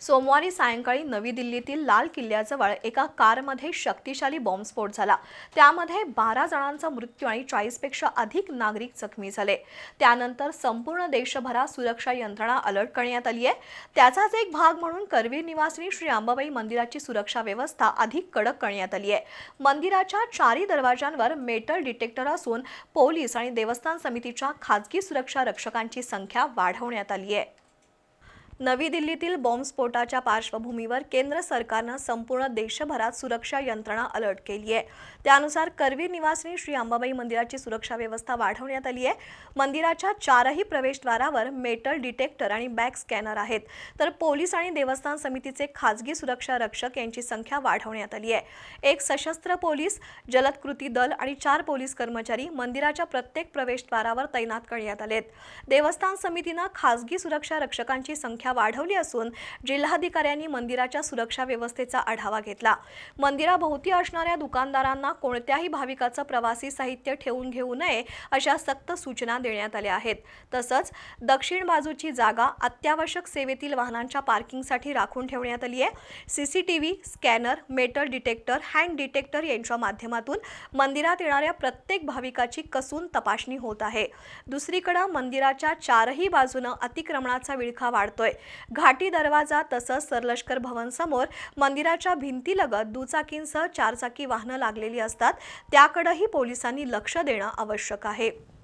सोमवारी सायंकाळी नवी दिल्लीतील लाल किल्ल्याजवळ एका कारमध्ये शक्तिशाली बॉम्बस्फोट झाला. त्यामध्ये बारा जणांचा मृत्यू आणि चाळीसपेक्षा अधिक नागरिक जखमी झाले. त्यानंतर संपूर्ण देशभरात सुरक्षा यंत्रणा अलर्ट करण्यात आली आहे. त्याचाच एक भाग म्हणून करवीर निवासिनी श्री अंबाबाई मंदिराची सुरक्षा व्यवस्था अधिक कडक करण्यात आली आहे. मंदिराच्या चारी दरवाजांवर मेटल डिटेक्टर असून पोलीस आणि देवस्थान समितीच्या खाजगी सुरक्षा रक्षकांची संख्या वाढवण्यात आली आहे. नवी दिल्लीतील बॉम्बस्फोटाच्या पार्श्वभूमीवर केंद्र सरकारनं संपूर्ण देशभरात सुरक्षा यंत्रणा अलर्ट केली आहे. त्यानुसार करवीर निवासिनी श्री अंबाबाई मंदिराची सुरक्षा व्यवस्था वाढवण्यात आली आहे. मंदिराच्या चारही प्रवेशद्वारावर मेटल डिटेक्टर आणि बॅक स्कॅनर आहेत. तर पोलीस आणि देवस्थान समितीचे खाजगी सुरक्षा रक्षक यांची संख्या वाढवण्यात आली आहे. एक सशस्त्र पोलीस जलद कृती दल आणि चार पोलीस कर्मचारी मंदिराच्या प्रत्येक प्रवेशद्वारावर तैनात करण्यात आलेत. देवस्थान समितीनं खाजगी सुरक्षा रक्षकांची संख्या वाढवली असून जिल्हाधिकाऱ्यांनी मंदिराच्या सुरक्षा व्यवस्थेचा आढावा घेतला. मंदिराभोवती असणाऱ्या दुकानदारांना कोणत्याही भाविकाचं प्रवासी साहित्य ठेवून घेऊ नये अशा सक्त सूचना देण्यात आल्या आहेत. तसंच दक्षिण बाजूची जागा अत्यावश्यक सेवेतील वाहनांच्या पार्किंगसाठी राखून ठेवण्यात आली आहे. CCTV scanner metal detector hand detector यांच्या माध्यमातून मंदिरात येणाऱ्या प्रत्येक भाविकाची कसून तपासणी होत आहे. दुसरीकडे मंदिराच्या चारही बाजूनं अतिक्रमणाचा विळखा वाढतोय. घाटी दरवाजा तसंच सरलष्कर भवन समोर मंदिराच्या भिंतीलगत दुचाकींसह चारचाकी वाहनं लागलेली असतात. त्याकडेही पोलिसांनी लक्ष देणं आवश्यक आहे.